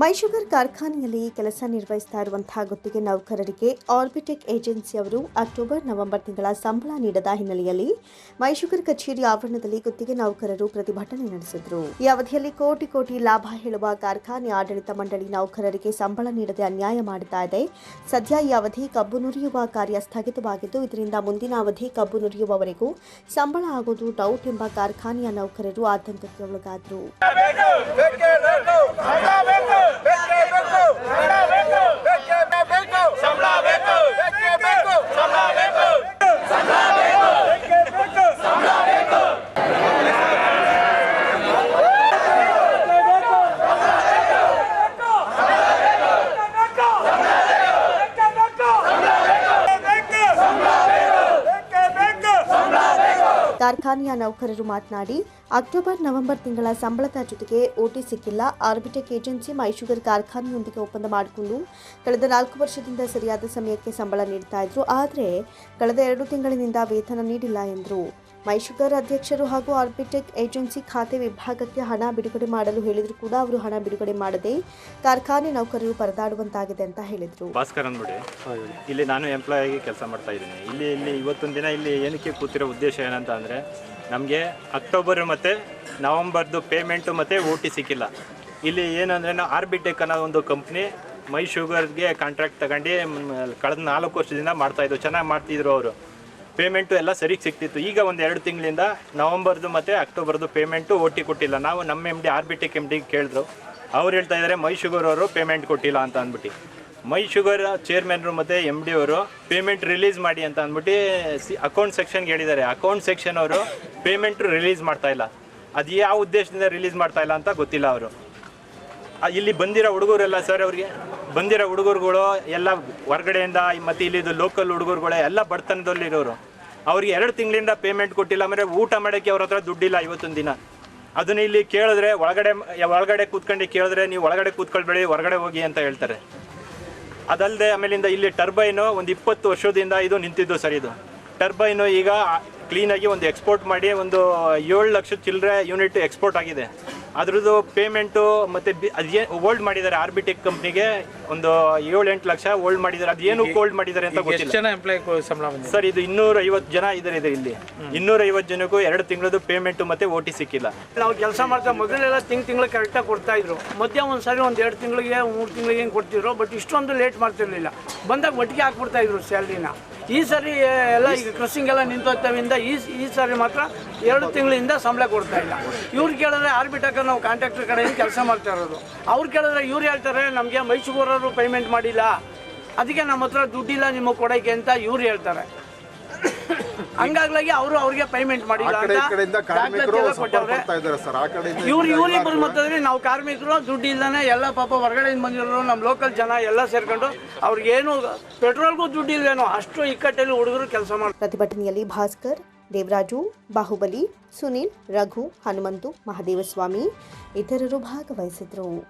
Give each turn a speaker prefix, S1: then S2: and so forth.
S1: ಮೈಶುಗರ್ ಕಾರ್ಖಾನೆಯಲ್ಲಿ ಕೆಲಸ ನಿರ್ವಹಿಸ್ತಾ ಇರುವಂತಹ ಗುತ್ತಿಗೆ ನೌಕರರಿಗೆ ಆರ್ಬಿಟೆಕ್ ಏಜೆನ್ಸಿಯವರು ಅಕ್ಟೋಬರ್, ನವೆಂಬರ್ ತಿಂಗಳ ಸಂಬಳ ನೀಡದ ಹಿನ್ನೆಲೆಯಲ್ಲಿ ಮೈಶುಗರ್ ಕಚೇರಿ ಆವರಣದಲ್ಲಿ ಗುತ್ತಿಗೆ ನೌಕರರು ಪ್ರತಿಭಟನೆ ನಡೆಸಿದರು. ಈ ಅವಧಿಯಲ್ಲಿ ಕೋಟಿ ಕೋಟಿ ಲಾಭ ಹೇಳುವ ಕಾರ್ಖಾನೆ ಆಡಳಿತ ಮಂಡಳಿ ನೌಕರರಿಗೆ ಸಂಬಳ ನೀಡದೆ ಅನ್ಯಾಯ ಮಾಡುತ್ತಾ ಇದೆ. ಸದ್ಯ ಈ ಅವಧಿ ಕಬ್ಬು ನುರಿಯುವ ಕಾರ್ಯ ಸ್ಥಗಿತವಾಗಿದ್ದು, ಇದರಿಂದ ಮುಂದಿನ ಅವಧಿ ಕಬ್ಬು ನುರಿಯುವವರೆಗೂ ಸಂಬಳ ಆಗುವುದು ಡೌಟ್ ಎಂಬ ಕಾರ್ಖಾನೆಯ ನೌಕರರು ಆತಂಕಕ್ಕೆ ಒಳಗಾದರು.
S2: Vem, vem, vem, vem.
S1: ಕಾರ್ಖಾನೆಯ ನೌಕರರು ಮಾತನಾಡಿ, ಅಕ್ಟೋಬರ್, ನವೆಂಬರ್ ತಿಂಗಳ ಸಂಬಳದ ಜೊತೆಗೆ ಓಟಿ ಸಿಕ್ಕಿಲ್ಲ. ಆರ್ಬಿಟೆಕ್ ಏಜೆನ್ಸಿ ಮೈಶುಗರ್ ಕಾರ್ಖಾನೆಯೊಂದಿಗೆ ಒಪ್ಪಂದ ಮಾಡಿಕೊಂಡು ಕಳೆದ ನಾಲ್ಕು ವರ್ಷದಿಂದ ಸರಿಯಾದ ಸಮಯಕ್ಕೆ ಸಂಬಳ ನೀಡ್ತಾ ಇದ್ರು. ಆದರೆ, ಕಳೆದ ಎರಡು ತಿಂಗಳಿನಿಂದ ವೇತನ ನೀಡಿಲ್ಲ ಎಂದರು. ಮೈಶುಗರ್ ಅಧ್ಯಕ್ಷರು ಹಾಗೂ ಆರ್ಬಿಟೆಕ್ ಏಜೆನ್ಸಿ ಖಾತೆ ವಿಭಾಗಕ್ಕೆ ಹಣ ಬಿಡುಗಡೆ ಮಾಡಲು ಹೇಳಿದ್ರು ಕೂಡ ಅವರು ಹಣ ಬಿಡುಗಡೆ ಮಾಡದೆ ಕಾರ್ಖಾನೆ ನೌಕರರು ಪರದಾಡುವಂತಾಗಿದೆ ಅಂತ ಹೇಳಿದರು.
S3: ಭಾಸ್ಕರ್ ಅಂದ್ಬಿಡಿ, ಇಲ್ಲಿ ನಾನು ಎಂಪ್ಲಾಯ್ ಆಗಿ ಕೆಲಸ ಮಾಡ್ತಾ ಇದ್ದೀನಿ. ಇಲ್ಲಿ ಇಲ್ಲಿ ಇವತ್ತೊಂದು ದಿನ ಇಲ್ಲಿ ಏನಕ್ಕೆ ಕೂತಿರೋ ಉದ್ದೇಶ ಏನಂತ ಅಂದರೆ, ನಮಗೆ ಅಕ್ಟೋಬರ್ ಮತ್ತು ನವಂಬರ್ದು ಪೇಮೆಂಟು ಮತ್ತು ಓ ಟಿ ಸಿಕ್ಕಿಲ್ಲ. ಇಲ್ಲಿ ಏನಂದರೆ ಆರ್ಬಿಟೆಕ್ ಅನ್ನೋ ಒಂದು ಕಂಪ್ನಿ ಮೈ ಶುಗರ್ಗೆ ಕಾಂಟ್ರಾಕ್ಟ್ ತಗೊಂಡು ಕಳೆದ ನಾಲ್ಕು ವರ್ಷದಿಂದ ಮಾಡ್ತಾಯಿದ್ರು ಚೆನ್ನಾಗಿ ಮಾಡ್ತಿದ್ರು ಅವರು. ಪೇಮೆಂಟು ಎಲ್ಲ ಸರಿಗೆ ಸಿಗ್ತಿತ್ತು. ಈಗ ಒಂದು ಎರಡು ತಿಂಗಳಿಂದ ನವಂಬರ್ದು ಮತ್ತು ಅಕ್ಟೋಬರ್ದು ಪೇಮೆಂಟು ಓ ಟಿ ಕೊಟ್ಟಿಲ್ಲ. ನಾವು ನಮ್ಮ ಎಂ ಡಿ ಆರ್ಬಿಟೆಕ್ ಎಂ ಡಿಗೆ ಕೇಳಿದ್ರು. ಅವ್ರು ಹೇಳ್ತಾ ಇದ್ದಾರೆ ಮೈ ಶುಗರ್ ಅವರು ಪೇಮೆಂಟ್ ಕೊಟ್ಟಿಲ್ಲ ಅಂತ ಅಂದ್ಬಿಟ್ಟು. ಮೈ ಶುಗರ್ ಚೇರ್ಮನ್ರು ಮತ್ತು ಎಂ ಡಿ ಅವರು ಪೇಮೆಂಟ್ ರಿಲೀಸ್ ಮಾಡಿ ಅಂತ ಅಂದ್ಬಿಟ್ಟು ಸಿ ಅಕೌಂಟ್ ಸೆಕ್ಷನ್ಗೆ ಹೇಳಿದ್ದಾರೆ. ಅಕೌಂಟ್ ಸೆಕ್ಷನ್ ಅವರು ಪೇಮೆಂಟ್ ರಿಲೀಸ್ ಮಾಡ್ತಾ ಇಲ್ಲ. ಅದು ಯಾವ ಉದ್ದೇಶದಿಂದ ರಿಲೀಸ್ ಮಾಡ್ತಾ ಇಲ್ಲ ಅಂತ ಗೊತ್ತಿಲ್ಲ ಅವರು. ಇಲ್ಲಿ ಬಂದಿರೋ ಹುಡುಗರೆಲ್ಲ ಸರ್ ಅವ್ರಿಗೆ ಬಂದಿರೋ ಹುಡುಗರುಗಳು ಎಲ್ಲ ಹೊರಗಡೆಯಿಂದ ಮತ್ತು ಇಲ್ಲಿದ್ದು ಲೋಕಲ್ ಹುಡುಗರುಗಳೇ ಎಲ್ಲ ಬಡತನದಲ್ಲಿರೋರು. ಅವ್ರಿಗೆ ಎರಡು ತಿಂಗಳಿಂದ ಪೇಮೆಂಟ್ ಕೊಟ್ಟಿಲ್ಲ ಅಂದರೆ ಊಟ ಮಾಡೋಕ್ಕೆ ಅವ್ರ ಹತ್ರ ದುಡ್ಡಿಲ್ಲ ಇವತ್ತೊಂದು ದಿನ. ಅದನ್ನ ಇಲ್ಲಿ ಕೇಳಿದ್ರೆ ಒಳಗಡೆ ಒಳಗಡೆ ಕೂತ್ಕೊಂಡು ಕೇಳಿದ್ರೆ ನೀವು ಒಳಗಡೆ ಕೂತ್ಕೊಳ್ಬೇಡಿ, ಹೊರಗಡೆ ಹೋಗಿ ಅಂತ ಹೇಳ್ತಾರೆ. ಅದಲ್ಲದೆ ಆಮೇಲಿಂದ ಇಲ್ಲಿ ಟರ್ಬೈನು ಒಂದು ಇಪ್ಪತ್ತು ವರ್ಷದಿಂದ ಇದು ನಿಂತಿದ್ದು ಸರ್ ಇದು. ಟರ್ಬೈನು ಈಗ ಕ್ಲೀನಾಗಿ ಒಂದು ಎಕ್ಸ್ಪೋರ್ಟ್ ಮಾಡಿ ಒಂದು ಏಳು ಲಕ್ಷ ಚಿಲ್ಲರೆ ಯೂನಿಟ್ ಎಕ್ಸ್ಪೋರ್ಟ್ ಆಗಿದೆ. ಅದ್ರದ್ದು ಪೇಮೆಂಟು ಮತ್ತು ಬಿ ಅದೇ ಓಲ್ಡ್ ಮಾಡಿದ್ದಾರೆ ಆರ್ಬಿಟೆಕ್ ಕಂಪ್ನಿಗೆ ಒಂದು ಏಳು ಎಂಟು ಲಕ್ಷ ಓಲ್ಡ್ ಮಾಡಿದ್ದಾರೆ ಅದೇನು ಓಲ್ಡ್ ಮಾಡಿದ್ದಾರೆ ಅಂತ
S4: ಎಷ್ಟು
S3: ಗೊತ್ತಿಲ್ಲ.
S4: ಜನ ಎಂಪ್ಲಾಯ್ ಸಂಬಳ ಬಂದಿದೆ?
S3: ಸರ್ ಇದು ಇನ್ನೂರ ಐವತ್ತು ಜನ ಇದ್ದಾರೆ ಇದೆ ಇಲ್ಲಿ. ಇನ್ನೂರ ಐವತ್ತು ಜನಕ್ಕೂ ಎರಡು ತಿಂಗಳದ್ದು ಪೇಮೆಂಟು ಮತ್ತೆ ಓ ಟಿ ಸಿಕ್ಕಿಲ್ಲ.
S5: ನಾವು ಕೆಲಸ ಮಾಡ್ತಾ ಮೊದಲೆಲ್ಲ ತಿಂಗ್ ತಿಂಗಳು ಕರೆಕ್ಟಾಗಿ ಕೊಡ್ತಾ ಇದ್ರು. ಮಧ್ಯ ಒಂದ್ಸರಿ ಒಂದ್ ಒಂದು ಎರಡು ತಿಂಗಳಿಗೆ ಮೂರು ತಿಂಗಳಿಗೆ ಏನು ಕೊಡ್ತಿದ್ರು ಬಟ್ ಇಷ್ಟೊಂದು ಲೇಟ್ ಮಾಡ್ತಿರ್ಲಿಲ್ಲ. ಬಂದಾಗ ಒಟ್ಟಿಗೆ ಹಾಕ್ಬಿಡ್ತಾ ಇದ್ರು ಸ್ಯಾಲ್ರಿನ ಈ ಸರಿ ಎಲ್ಲ ಈಗ ಕ್ರಸಿಂಗ್ ಎಲ್ಲ ನಿಂತೋತ್ತವಿಂದ ಈ ಈ ಸಾರಿ ಮಾತ್ರ ಎರಡು ತಿಂಗಳಿಂದ ಸಂಬಳ ಕೊಡ್ತಾ ಇಲ್ಲ. ಇವ್ರು ಕೇಳಿದ್ರೆ ಆರ್ಬಿಟಕ ನಾವು ಕಾಂಟ್ರಾಕ್ಟರ್ ಕಡೆಯಿಂದ ಕೆಲಸ ಮಾಡ್ತಾ ಇರೋದು. ಅವ್ರು ಕೇಳಿದ್ರೆ ಇವ್ರು ಹೇಳ್ತಾರೆ, ನಮಗೆ ಮೈಸೂರವರು ಪೇಮೆಂಟ್ ಮಾಡಿಲ್ಲ. ಅದಕ್ಕೆ ನಮ್ಮ ಹತ್ರ ದುಡ್ಡಿಲ್ಲ ನಿಮಗೆ ಕೊಡೋಕ್ಕೆ ಅಂತ ಇವ್ರು ಹೇಳ್ತಾರೆ. ಹಂಗಾಗ್ಲಾಗಿ ಅವರು ಅವ್ರಿಗೆ ಪೇಮೆಂಟ್ ಮಾಡಿಲ್ಲ
S6: ಆ ಕಡೆಯಿಂದ
S5: ಅಂತ
S6: ಕಾರ್ಮಿಕರು
S5: ಇವ್ರು
S6: ಎಲ್ಲ
S5: ನಾವು ಕಾರ್ಮಿಕರು ದುಡ್ಡು ಇಲ್ದಾನೆ ಎಲ್ಲ ಪಾಪ ಹೊರಗಡೆಯಿಂದ ಬಂದಿರೋರು ನಮ್ಮ ಲೋಕಲ್ ಜನ ಎಲ್ಲ ಸೇರ್ಕೊಂಡು ಅವ್ರಿಗೇನು ಪೆಟ್ರೋಲ್ಗೂ ದುಡ್ಡು ಇಲ್ಲೇನೋ ಅಷ್ಟು ಇಕ್ಕಟ್ಟಲ್ಲಿ ಹುಡುಗರು ಕೆಲಸ ಮಾಡ್ತಾರೆ
S1: ಪ್ರತಿಭಟನೆಯಲ್ಲಿ ಭಾಸ್ಕರ್ ದೇವರಾಜು ಬಾಹುಬಲಿ ಸುನೀಲ್ ರಘು ಹನುಮಂತು ಮಹಾದೇವಸ್ವಾಮಿ ಇತರರು ಭಾಗವಹಿಸಿದರು.